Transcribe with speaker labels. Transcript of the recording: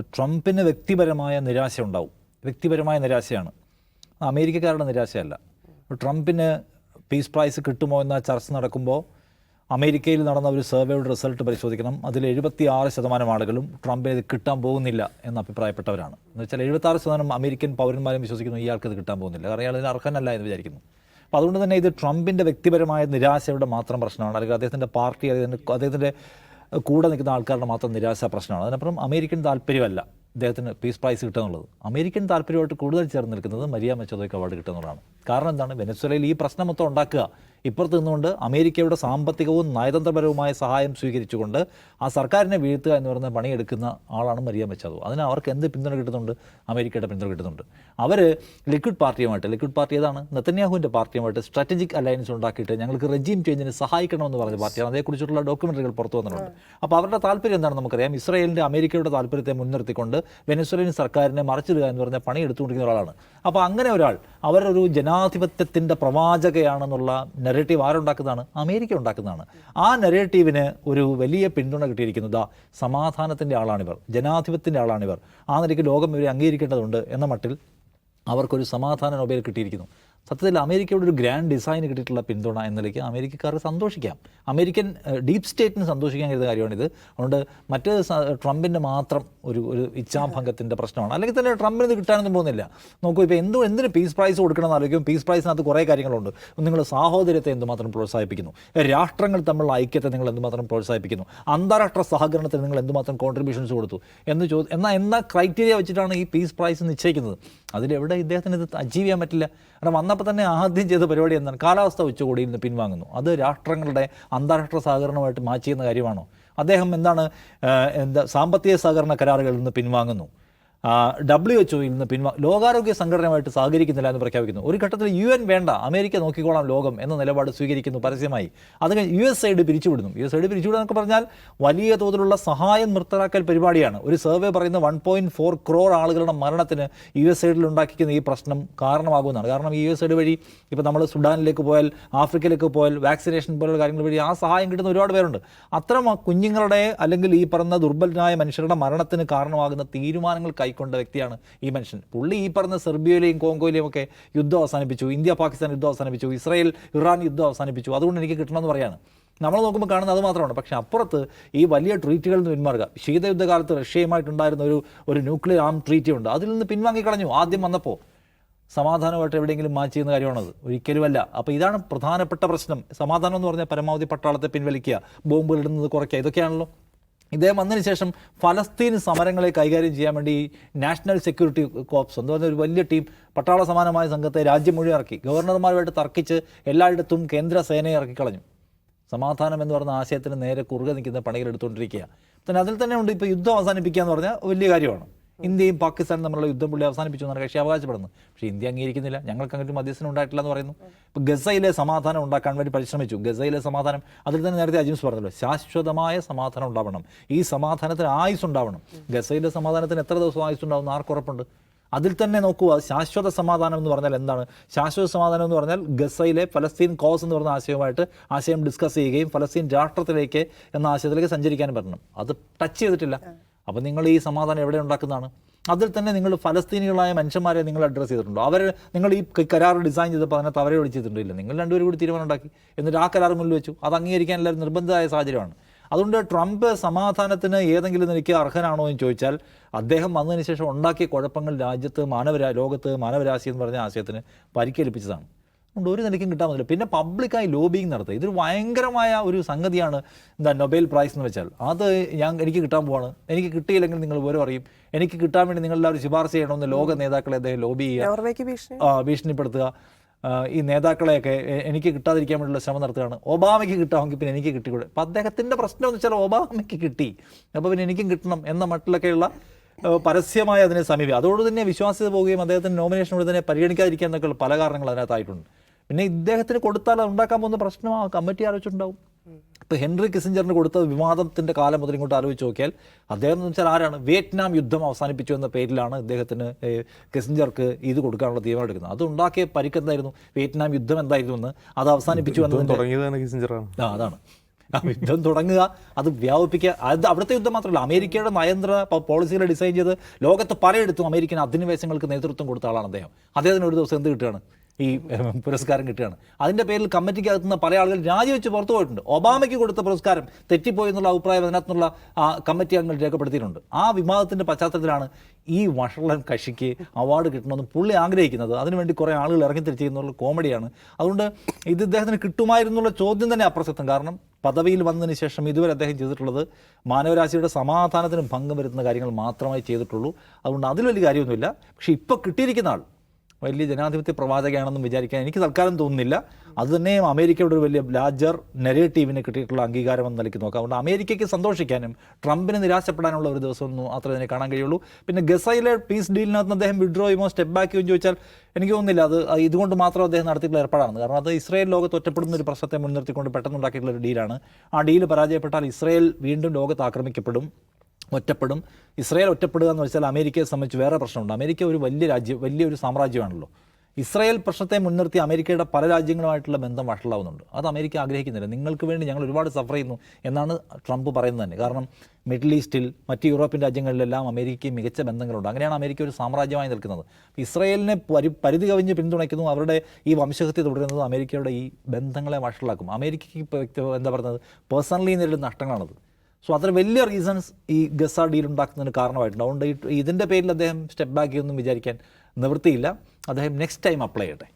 Speaker 1: ട്രംപിന് വ്യക്തിപരമായ നിരാശ ഉണ്ടാവും. വ്യക്തിപരമായ നിരാശയാണ്. അമേരിക്കക്കാരുടെ നിരാശയല്ല. ട്രംപിന് പീസ് പ്രൈസ് കിട്ടുമോ എന്ന ചർച്ച നടക്കുമ്പോൾ അമേരിക്കയിൽ നടന്ന ഒരു സർവേയുടെ റിസൾട്ട് പരിശോധിക്കണം. അതിൽ എഴുപത്തി ആറ് ശതമാനം ആളുകളും ട്രംപിന് ഇത് കിട്ടാൻ പോകുന്നില്ല എന്ന് അഭിപ്രായപ്പെട്ടവരാണ്. എന്ന് വെച്ചാൽ എഴുപത്തി ആറ് ശതമാനം അമേരിക്കൻ പൗരന്മാരും വിശ്വസിക്കുന്നു ഇയാൾക്ക് ഇത് കിട്ടാൻ പോകുന്നില്ല. കാരണം ഇയാൾ ഇതിന് അർഹനല്ല എന്ന് വിചാരിക്കുന്നു. അപ്പോൾ അതുകൊണ്ട് തന്നെ ഇത് ട്രംപിന്റെ വ്യക്തിപരമായ നിരാശയുടെ മാത്രം പ്രശ്നമാണ്. അല്ലെങ്കിൽ അദ്ദേഹത്തിന്റെ പാർട്ടി അദ്ദേഹത്തിന്റെ അദ്ദേഹത്തിന്റെ കൂടെ നിൽക്കുന്ന ആൾക്കാരുടെ മാത്രം നിരാശ പ്രശ്നമാണ്. അതിനപ്പുറം അമേരിക്കൻ താല്പര്യമല്ല അദ്ദേഹത്തിന് പീസ് പ്രൈസ് കിട്ടുക എന്നുള്ളത്. അമേരിക്കൻ താല്പര്യമായിട്ട് കൂടുതൽ ചേർന്ന് നിൽക്കുന്നത് മരിയ മെച്ചതോയ്ക്ക് അവാർഡ് കിട്ടുന്നതാണ് കാരണം എന്താണ്? വെനസ്വലയിൽ ഈ പ്രശ്നം മൊത്തം ഉണ്ടാക്കുക. ഇപ്പുറത്ത് നിന്നുകൊണ്ട് അമേരിക്കയുടെ സാമ്പത്തികവും നയതന്ത്രപരവുമായ സഹായം സ്വീകരിച്ചുകൊണ്ട് ആ സർക്കാരിനെ വീഴ്ത്തുക എന്ന് പറയുന്ന പണിയെടുക്കുന്ന ആളാണ് മരിയ മെച്ചതോ അതിന് അവർക്ക് എന്ത് പിന്തുണ കിട്ടുന്നുണ്ട്? അമേരിക്കയുടെ പിന്തുണ കിട്ടുന്നുണ്ട്. അവർ ലിക്വിഡ് പാർട്ടിയുമായിട്ട് ലിക്വിഡ് പാർട്ടി ഏതാണ്? നെത്തന്യാഹുവിന്റെ പാർട്ടിയുമായിട്ട് സ്ട്രാറ്റജിക് അലയൻസ് ഉണ്ടാക്കിയിട്ട് ഞങ്ങൾക്ക് റെജീം ചേഞ്ചിന് സഹായിക്കണമെന്ന് പറഞ്ഞ പാർട്ടിയാണ്. അതേക്കുറിച്ചുള്ള ഡോക്യുമെന്ററികൾ പുറത്തു വന്നിട്ടുണ്ട്. അപ്പോൾ അവരുടെ താല്പര്യം എന്താണ് നമുക്കറിയാം? ഇസ്രായേലിന്റെ അമേരിക്കയുടെ താല്പര്യത്തെ മുൻനിർത്തിക്കൊണ്ട് വെനസ്വലിൻ സർക്കാരിനെ മറച്ചിടുക എന്ന് പറഞ്ഞ പണി എടുത്തുകൊണ്ടിരിക്കുന്ന ഒരാളാണ്. അപ്പോൾ അങ്ങനെ ഒരാൾ അവരൊരു ജനാധിപത്യത്തിന്റെ പ്രവാചകയാണെന്നുള്ള നെറേറ്റീവ് ആരുണ്ടാക്കുന്നതാണ്? അമേരിക്ക ഉണ്ടാക്കുന്നതാണ്. ആ നെറേറ്റീവിന് ഒരു വലിയ പിന്തുണ കിട്ടിയിരിക്കുന്നത് സമാധാനത്തിന്റെ ആളാണിവർ ജനാധിപത്യത്തിന്റെ ആളാണിവർ. ആ നിലയ്ക്ക് ലോകം ഇവരെ അംഗീകരിക്കേണ്ടതുണ്ട് എന്ന മട്ടിൽ അവർക്കൊരു സമാധാന നൊബേൽ കിട്ടിയിരിക്കുന്നു. സത്യത്തിൽ അമേരിക്കയുടെ ഒരു ഗ്രാൻഡ് ഡിസൈൻ കിട്ടിയിട്ടുള്ള പിന്തുണ എന്ന നിലയ്ക്ക് അമേരിക്കക്കാർക്ക് സന്തോഷിക്കാം. അമേരിക്കൻ ഡീപ് സ്റ്റേറ്റിന് സന്തോഷിക്കാൻ കഴിയുന്ന കാര്യമാണിത്. അതുകൊണ്ട് മറ്റ് ട്രംപിന്റെ മാത്രം ഒരു ഒരു ഇച്ഛാഭംഗത്തിന്റെ പ്രശ്നമാണ്. അല്ലെങ്കിൽ തന്നെ ട്രംപിന് ഇത് കിട്ടാനൊന്നും പോകുന്നില്ല. നോക്കൂ ഇപ്പോൾ എന്തോ എന്തിന് പീസ് പ്രൈസ് കൊടുക്കണമെന്ന് ആലോചിക്കും പീസ് പ്രൈസിനകത്ത് കുറേ കാര്യങ്ങളുണ്ട്. നിങ്ങൾ സാഹോദര്യത്തെ എന്തുമാത്രം പ്രോത്സാഹിപ്പിക്കുന്നു? രാഷ്ട്രങ്ങൾ തമ്മിലുള്ള ഐക്യത്തെ നിങ്ങൾ എന്തുമാത്രം പ്രോത്സാഹിപ്പിക്കുന്നു? അന്താരാഷ്ട്ര സഹകരണത്തിന് നിങ്ങൾ എന്തുമാത്രം കോൺട്രിബ്യൂഷൻസ് കൊടുത്തു? എന്ന് ചോ എന്നാൽ എന്ന ക്രൈറ്റീരിയ വെച്ചിട്ടാണ് ഈ പീസ് പ്രൈസ് നിശ്ചയിക്കുന്നത്? അതിലെവിടെ ഇദ്ദേഹത്തിന് ഇത് അച്ചീവ് ചെയ്യാൻ പറ്റില്ല? കാരണം വന്നപ്പോൾ തന്നെ ആദ്യം ചെയ്ത പരിപാടി എന്താണ്? കാലാവസ്ഥ ഉച്ചകോടിയിൽ നിന്ന് പിൻവാങ്ങുന്നു. അത് രാഷ്ട്രങ്ങളുടെ അന്താരാഷ്ട്ര സഹകരണമായിട്ട് മാച്ച് ചെയ്യുന്ന കാര്യമാണോ? അദ്ദേഹം എന്താണ് എന്താ സാമ്പത്തിക സഹകരണ കരാറുകളിൽ നിന്ന് പിൻവാങ്ങുന്നു. ഡബ്ല്യു എച്ച് ഒയിൽ നിന്ന് ലോകാരോഗ്യ സംഘടനയുമായിട്ട് സഹകരിക്കുന്നില്ല എന്ന് പ്രഖ്യാപിക്കുന്നു. ഒരു ഘട്ടത്തിൽ യു എൻ വേണ്ട അമേരിക്ക നോക്കിക്കോളാം ലോകം എന്ന നിലപാട് സ്വീകരിക്കുന്നു പരസ്യമായി. അത് കഴിഞ്ഞ് യു എസ് സൈഡ് പിരിച്ചുവിടുന്നു. യു എസ് സൈഡ് പിരിച്ചുവിടുക പറഞ്ഞാൽ വലിയ തോതിലുള്ള സഹായം നിർത്തലാക്കൽ പരിപാടിയാണ്. ഒരു സർവേ പറയുന്ന വൺ പോയിന്റ് ഫോർ ക്രോർ ആളുകളുടെ മരണത്തിന് യു എസ് സൈഡിൽ ഉണ്ടാക്കിക്കുന്ന ഈ പ്രശ്നം കാരണമാകുന്നതാണ്. കാരണം യു എസ് സൈഡ് വഴി ഇപ്പോൾ നമ്മൾ സുഡാനിലേക്ക് പോയാൽ ആഫ്രിക്കയിലേക്ക് പോയാൽ വാക്സിനേഷൻ പോലുള്ള കാര്യങ്ങൾ വഴി ആ സഹായം കിട്ടുന്ന ഒരുപാട് പേരുണ്ട്. അത്തരം കുഞ്ഞുങ്ങളുടെ അല്ലെങ്കിൽ ഈ പറഞ്ഞ ദുർബലനായ മനുഷ്യരുടെ മരണത്തിന് കാരണമാകുന്ന തീരുമാനങ്ങൾ കൈക്കൊണ്ട വ്യക്തിയാണ് ഈ മനുഷ്യൻ. പുള്ളി ഈ പറഞ്ഞ സെർബിയയിലെയും കോങ്കോയിലെയും ഒക്കെ യുദ്ധം അവസാനിപ്പിച്ചു. ഇന്ത്യ പാകിസ്ഥാൻ യുദ്ധം അവസാനിപ്പിച്ചു. ഇസ്രായേൽ ഇറാൻ യുദ്ധം അവസാനിപ്പിച്ചു. അതുകൊണ്ട് എനിക്ക് കിട്ടണമെന്ന് പറയാണ് നമ്മൾ നോക്കുമ്പോൾ കാണുന്നത് അത് മാത്രമാണ്. പക്ഷേ അപ്പുറത്ത് ഈ വലിയ ട്രീറ്റുകളിൽ നിന്ന് പിന്മാറുക. ശീതയുദ്ധകാലത്ത് റഷ്യയുമായിട്ടുണ്ടായിരുന്ന ഒരു ഒരു ന്യൂക്ലിയർ ആം ട്രീറ്റി ഉണ്ട്. അതിൽ നിന്ന് പിൻവാങ്ങിക്കളഞ്ഞു. ആദ്യം വന്നപ്പോൾ സമാധാനമായിട്ട് എവിടെയെങ്കിലും മാച്ച് ചെയ്യുന്ന കാര്യമാണത്. ഒരിക്കലുമല്ല. അപ്പോൾ ഇതാണ് പ്രധാനപ്പെട്ട പ്രശ്നം. സമാധാനം എന്ന് പറഞ്ഞാൽ പരമാവധി പട്ടാളത്തെ പിൻവലിക്കുക ബോംബുകൾ ഇടുന്നത് കുറയ്ക്കുക ഇതൊക്കെയാണല്ലോ. ഇദ്ദേഹം വന്നതിന് ശേഷം ഫലസ്തീൻ സമരങ്ങളെ കൈകാര്യം ചെയ്യാൻ വേണ്ടി നാഷണൽ സെക്യൂരിറ്റി കോപ്സ് എന്ന് പറഞ്ഞ ഒരു വലിയ ടീം പട്ടാള സമാനമായ സംഘത്തെ രാജ്യം മുഴുവൻ ഇറക്കി. ഗവർണർമാരുമായിട്ട് തർക്കിച്ച് എല്ലായിടത്തും കേന്ദ്ര സേനയെ ഇറക്കിക്കളഞ്ഞു. സമാധാനം എന്ന് പറഞ്ഞ ആശയത്തിന് നേരെ കുറുകെ നിൽക്കുന്ന പണികൾ എടുത്തുകൊണ്ടിരിക്കുക തന്നെ അതിൽ തന്നെ ഉണ്ട് ഇപ്പോൾ യുദ്ധം അവസാനിപ്പിക്കുക എന്ന് പറഞ്ഞാൽ വലിയ കാര്യമാണ്. ഇന്ത്യയും പാകിസ്ഥാനും തമ്മിലുള്ള യുദ്ധം പുള്ളി അവസാനിപ്പിച്ചു എന്നാണ് കക്ഷി അവകാശപ്പെടുന്നത്. പക്ഷേ ഇന്ത്യ അംഗീകരിക്കുന്നില്ല. ഞങ്ങൾക്ക് അങ്ങനെ മധ്യസ്ഥനം ഉണ്ടായിട്ടില്ല എന്ന് പറയുന്നു. ഇപ്പോൾ ഗസയിലെ സമാധാനം ഉണ്ടാക്കാൻ വേണ്ടി പരിശ്രമിച്ചു. ഗസയിലെ സമാധാനം അതിൽ തന്നെ നേരത്തെ അജിംസ് പറഞ്ഞല്ലോ ശാശ്വതമായ സമാധാനം ഉണ്ടാവണം. ഈ സമാധാനത്തിന് ആയുസ് ഉണ്ടാവണം. ഗസയിലെ സമാധാനത്തിന് എത്ര ദിവസം ആയുസ് ഉണ്ടാവും ആർക്കുറപ്പുണ്ട് അതിൽ തന്നെ നോക്കുക ശാശ്വത സമാധാനം എന്ന് പറഞ്ഞാൽ എന്താണ്? ശാശ്വത സമാധാനം എന്ന് പറഞ്ഞാൽ ഗസയിലെ ഫലസ്തീൻ കോസ് എന്ന് പറഞ്ഞ ആശയവുമായിട്ട് ആശയം ഡിസ്കസ് ചെയ്യുകയും ഫലസ്തീൻ രാഷ്ട്രത്തിലേക്ക് എന്ന ആശയത്തിലേക്ക് സഞ്ചരിക്കാൻ പറ്റണം അത് ടച്ച് ചെയ്തിട്ടില്ല. അപ്പോൾ നിങ്ങൾ ഈ സമാധാനം എവിടെ ഉണ്ടാക്കുന്നതാണ്? അതിൽ തന്നെ നിങ്ങൾ ഫലസ്തീനികളായ മനുഷ്യന്മാരെ നിങ്ങൾ അഡ്രസ്സ് ചെയ്തിട്ടുണ്ടോ? അവർ നിങ്ങൾ ഈ കരാർ ഡിസൈൻ ചെയ്തപ്പോൾ അതിനകത്ത് അവരെ വിളിച്ചിട്ടുണ്ടില്ല നിങ്ങൾ രണ്ടുപേരും കൂടി തീരുമാനം ഉണ്ടാക്കി. എന്നിട്ട് ആ കരാർ മുന്നിൽ വെച്ചു. അത് അംഗീകരിക്കാൻ എല്ലാവരും നിർബന്ധമായ സാഹചര്യമാണ്. അതുകൊണ്ട് ട്രംപ് സമാധാനത്തിന് ഏതെങ്കിലും നിലയ്ക്ക് അർഹനാണോ എന്ന് ചോദിച്ചാൽ അദ്ദേഹം വന്നതിന് ശേഷം ഉണ്ടാക്കിയ കുഴപ്പങ്ങൾ രാജ്യത്ത് മാനവരാ ലോകത്ത് മാനവരാശി എന്ന് പറഞ്ഞ ആശയത്തിന് പരിക്കേൽപ്പിച്ചതാണ്. അതുകൊണ്ട് ഒരു നിലയ്ക്കും കിട്ടാൻ പറ്റില്ല പിന്നെ പബ്ലിക്കായി ലോബിങ് നടത്തുക. ഇതൊരു ഭയങ്കരമായ ഒരു സംഗതിയാണ് എന്താ നൊബേൽ പ്രൈസ് എന്ന് വെച്ചാൽ. അത് ഞാൻ എനിക്ക് കിട്ടാൻ പോവാണ്. എനിക്ക് കിട്ടിയില്ലെങ്കിൽ നിങ്ങൾ വിവരം അറിയും. എനിക്ക് കിട്ടാൻ വേണ്ടി നിങ്ങൾ എല്ലാവരും ശുപാർശ ചെയ്യണമെന്ന് ലോക നേതാക്കളെ അദ്ദേഹം ലോബി ചെയ്യുക. ഭീഷണിപ്പെടുത്തുക. ഈ നേതാക്കളെയൊക്കെ എനിക്ക് കിട്ടാതിരിക്കാൻ വേണ്ടിയുള്ള ശ്രമം നടത്തുകയാണ്. ഒബാമയ്ക്ക് കിട്ടാമെങ്കിൽ പിന്നെ എനിക്ക് കിട്ടിക്കൂടെ? അപ്പം അദ്ദേഹത്തിന്റെ പ്രശ്നം എന്ന് വെച്ചാൽ ഒബാമയ്ക്ക് കിട്ടി. അപ്പോൾ പിന്നെ എനിക്കും കിട്ടണം എന്ന മട്ടിലൊക്കെയുള്ള പരസ്യമായ പരസ്യമായി അതിനെ സമീപം അതോട് തന്നെ വിശ്വാസ്യത പോവുകയും അദ്ദേഹത്തിന്റെ നോമിനേഷനോട് തന്നെ പരിഗണിക്കാതിരിക്കുക എന്നൊക്കെയുള്ള പല കാരണങ്ങൾ അതിനകത്തായിട്ടുണ്ട്. പിന്നെ ഇദ്ദേഹത്തിന് കൊടുത്താൽ അത് ഉണ്ടാക്കാൻ പോകുന്ന പ്രശ്നം ആ കമ്മിറ്റി ആലോചിച്ചിട്ടുണ്ടാവും. ഇപ്പോൾ ഹെൻറി കിസിഞ്ചറിന് കൊടുത്ത വിവാദത്തിന്റെ കാലം മുതൽ ഇങ്ങോട്ട് ആലോചിച്ച് നോക്കിയാൽ അദ്ദേഹം എന്ന് വെച്ചാൽ ആരാണ്? വിയറ്റ്നാം യുദ്ധം അവസാനിപ്പിച്ചു എന്ന പേരിലാണ് ഇദ്ദേഹത്തിന് കിസിഞ്ചർക്ക് ഇത് കൊടുക്കാനുള്ള തീരുമാനം എടുക്കുന്നത്. അത് ഉണ്ടാക്കിയ പരിക്ക് എന്തായിരുന്നു? വിയറ്റ്നാം യുദ്ധം എന്തായിരുന്നു എന്ന് അത് അവസാനിപ്പിച്ചു
Speaker 2: തന്നെ കിസിഞ്ചറാണ്
Speaker 1: ആ അതാണ്. ആ യുദ്ധം തുടങ്ങുക അത് വ്യാപിപ്പിക്കുക അത് അവിടുത്തെ യുദ്ധം മാത്രമല്ല. അമേരിക്കയുടെ നയന്ത്ര പോളിസികളെ ഡിസൈൻ ചെയ്ത് ലോകത്ത് പലയിടത്തും അമേരിക്കൻ അധിനിവേശങ്ങൾക്ക് നേതൃത്വം കൊടുത്ത ആളാണ് അദ്ദേഹം. അദ്ദേഹത്തിന് ഒരു ദിവസം എന്ത് കിട്ടുകയാണ്? ഈ പുരസ്കാരം കിട്ടുകയാണ്. അതിന്റെ പേരിൽ കമ്മിറ്റിക്ക് നിന്ന് പല ആളുകൾ രാജിവെച്ച് പുറത്തു പോയിട്ടുണ്ട്. ഒബാമയ്ക്ക് കൊടുത്ത പുരസ്കാരം തെറ്റിപ്പോയി എന്നുള്ള അഭിപ്രായം അതിനകത്തുനിന്നുള്ള കമ്മിറ്റി അംഗങ്ങൾ രേഖപ്പെടുത്തിയിട്ടുണ്ട്. ആ വിവാദത്തിന്റെ പശ്ചാത്തലത്തിലാണ് ഈ വഷളൻ കക്ഷിക്ക് അവാർഡ് കിട്ടണമെന്ന് പുള്ളി ആഗ്രഹിക്കുന്നത്. അതിനുവേണ്ടി കുറേ ആളുകൾ ഇറങ്ങി തിരിച്ചിരിക്കുന്ന കോമഡിയാണ്. അതുകൊണ്ട് ഇത് ഇദ്ദേഹത്തിന് കിട്ടുമായിരുന്നുള്ള ചോദ്യം തന്നെ അപ്രസക്തം. കാരണം പദവിയിൽ വന്നതിന് ശേഷം ഇതുവരെ അദ്ദേഹം ചെയ്തിട്ടുള്ളത് മാനവരാശിയുടെ സമാധാനത്തിനും ഭംഗം വരുത്തുന്ന കാര്യങ്ങൾ മാത്രമേ ചെയ്തിട്ടുള്ളൂ. അതുകൊണ്ട് അതിൽ വലിയ കാര്യമൊന്നുമില്ല. പക്ഷേ ഇപ്പോൾ കിട്ടിയിരിക്കുന്ന ആൾ വലിയ ജനാധിപത്യ പ്രവാചകയാണെന്നും വിചാരിക്കാൻ എനിക്ക് തൽക്കാലം തോന്നുന്നില്ല. അതുതന്നെ അമേരിക്കയുടെ ഒരു വലിയ ലാർജർ നെഗറ്റീവിന് കിട്ടിയിട്ടുള്ള അംഗീകാരം എന്ന് നിലയ്ക്ക് നോക്കാം. അതുകൊണ്ട് അമേരിക്കയ്ക്ക് സന്തോഷിക്കാനും ട്രംപിന് നിരാശപ്പെടാനുള്ള ഒരു ദിവസം ഒന്നും മാത്രമേ അതിനെ കാണാൻ കഴിയുള്ളൂ. പിന്നെ ഗസയിലെ പീസ് ഡീലിനകത്ത് അദ്ദേഹം വിഡ്രോ ചെയ്യുമോ സ്റ്റെപ്പ് ബാക്ക് ചെയ്യുമോ ചോദിച്ചാൽ എനിക്ക് തോന്നുന്നില്ല. അത് ഇതുകൊണ്ട് മാത്രം അദ്ദേഹം നടത്തിയിട്ടുള്ള ഏർപ്പാടാണ്. കാരണം അത് ഇസ്രയേൽ ലോകത്ത് ഒറ്റപ്പെടുന്ന ഒരു പ്രശ്നത്തെ മുൻനിർത്തിക്കൊണ്ട് പെട്ടെന്ന് ഉണ്ടാക്കിയിട്ടുള്ള ഒരു ഡീലാണ് ആ ഡീൽ പരാജയപ്പെട്ടാൽ ഇസ്രയേൽ വീണ്ടും ലോകത്ത് ആക്രമിക്കപ്പെടും. ഒറ്റപ്പെടും. ഇസ്രയേൽ ഒറ്റപ്പെടുക എന്ന് വെച്ചാൽ അമേരിക്കയെ സംബന്ധിച്ച് വേറെ പ്രശ്നമുണ്ട്. അമേരിക്ക ഒരു വലിയ രാജ്യം വലിയൊരു സാമ്രാജ്യമാണല്ലോ. ഇസ്രായേൽ പ്രശ്നത്തെ മുൻനിർത്തി അമേരിക്കയുടെ പല രാജ്യങ്ങളുമായിട്ടുള്ള ബന്ധം വഷളാവുന്നുണ്ട്. അത് അമേരിക്ക ആഗ്രഹിക്കുന്നില്ല. നിങ്ങൾക്ക് വേണ്ടി ഞങ്ങൾ ഒരുപാട് സഫർ ചെയ്യുന്നു എന്നാണ് ട്രംപ് പറയുന്നത് തന്നെ. കാരണം മിഡിൽ ഈസ്റ്റിൽ മറ്റ് യൂറോപ്യൻ രാജ്യങ്ങളിലെല്ലാം അമേരിക്കയ്ക്ക് മികച്ച ബന്ധങ്ങളുണ്ട്. അങ്ങനെയാണ് അമേരിക്ക ഒരു സാമ്രാജ്യമായി നിൽക്കുന്നത്. ഇസ്രയേലിനെ പരി പരിധി കവിഞ്ഞ് പിന്തുണയ്ക്കുന്നു. അവരുടെ ഈ വംശഹത്യ തുടരുന്നത് അമേരിക്കയുടെ ഈ ബന്ധങ്ങളെ വഷളാക്കും. അമേരിക്കയ്ക്ക് എന്താ പറയുന്നത്? പേഴ്സണലി നേരിടുന്ന നഷ്ടങ്ങളാണത്. സോ അത്ര വലിയ റീസൺസ് ഈ ഗസ ഡീൽ ഉണ്ടാക്കുന്നതിന് കാരണമായിട്ടുണ്ട്. അതുകൊണ്ട് ഇതിന്റെ പേരിൽ അദ്ദേഹം സ്റ്റെപ്പ് ബാക്ക് ചെയ്യൊന്നും വിചാരിക്കാൻ നിവൃത്തിയില്ല. അദ്ദേഹം നെക്സ്റ്റ് ടൈം അപ്ലൈ ചെയ്യട്ടെ.